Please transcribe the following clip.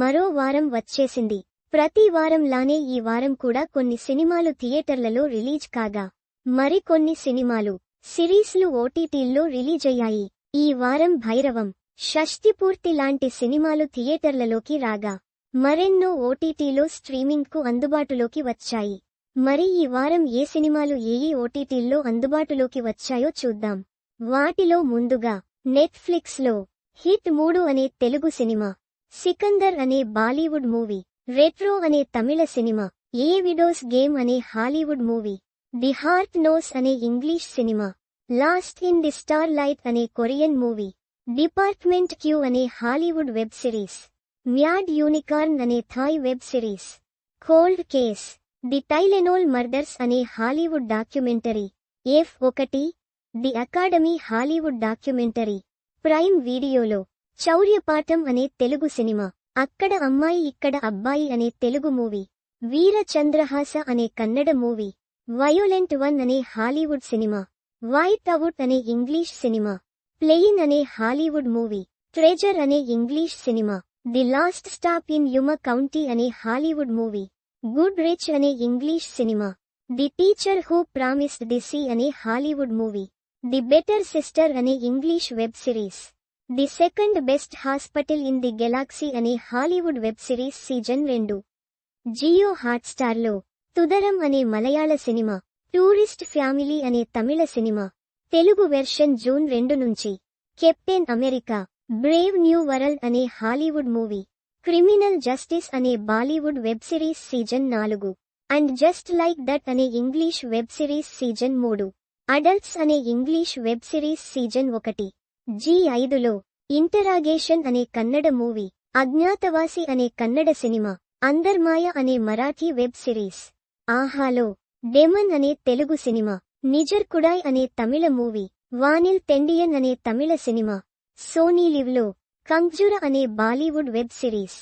మరో వారం వచ్చేసింది. ప్రతి వారంలానే ఈ వారం కూడా కొన్ని సినిమాలు థియేటర్లలో రిలీజ్ కాగా మరికొన్ని సినిమాలు సిరీస్లు ఓటీటీల్లో రిలీజ్ అయ్యాయి ఈ వారం భైరవం షష్టిపూర్తి లాంటి సినిమాలు థియేటర్లలోకి రాగా మరెన్నో ఓటీటీలో స్ట్రీమింగ్కు అందుబాటులోకి వచ్చాయి. మరి ఈ వారం ఏ సినిమాలు ఏ ఓటీటీల్లో అందుబాటులోకి వచ్చాయో చూద్దాం. వాటిలో ముందుగా నెట్ఫ్లిక్స్లో హిట్ మూడు అనే తెలుగు సినిమా సికందర్ అనే బాలీవుడ్ మూవీ రెట్రో అనే Tamil cinema a widow's game అనే Hollywood movie the heart knows అనే English cinema lost in the starlight అనే కొరియన్ మూవీ డిపార్ట్మెంట్ క్యూ అనే Hollywood web series mad unicorn అనే Thai web series cold case the Tylenol murders అనే Hollywood documentary F ఒకటి the academy Hollywood documentary prime వీడియోలో చౌర్యపాఠం అనే Telugu cinema. అక్కడ అమ్మాయి ఇక్కడ అబ్బాయి అనే తెలుగు మూవీ. వీర చంద్రహాస అనే కన్నడ మూవీ. వయోలెంట్ వన్ అనే హాలీవుడ్ సినిమా. వైట్ అవుట్ అనే ఇంగ్లీష్ సినిమా. ప్లెయిన్ అనే హాలీవుడ్ మూవీ. ట్రెజర్ అనే English cinema. The last stop in Yuma County అనే హాలీవుడ్ మూవీ. గుడ్ రిచ్ అనే English cinema. The teacher who promised the sea అనే Hollywood movie. The better sister అనే English web series. The second best hospital in the galaxy అనే Hollywood web series season రెండు. జియో హాట్స్టార్లో. తుదరం అనే మలయాళ cinema. Tourist family అనే తమిళ cinema. Telugu version June రెండు నుంచి. Captain America. Brave New World అనే Hollywood movie. Criminal justice అనే Bollywood web series season నాలుగు. And just like that అనే ఇంగ్లీష్ వెబ్ సిరీస్ సీజన్ మూడు. అడల్ట్స్ అనే ఇంగ్లీష్ వెబ్ సిరీస్ సీజన్ ఒకటి. జీ ఐదులో ఇంటరాగేషన్ అనే కన్నడ మూవీ అజ్ఞాతవాసి అనే కన్నడ సినిమా అందర్మాయ అనే మరాఠీ వెబ్ సిరీస్ ఆహాలో డెమన్ అనే తెలుగు సినిమా నిజర్ కుడాయ్ అనే తమిళ మూవీ వానిల్ తెండియన్ అనే తమిళ సినిమా సోనీ లివ్లో కంజుర అనే బాలీవుడ్ వెబ్ సిరీస్.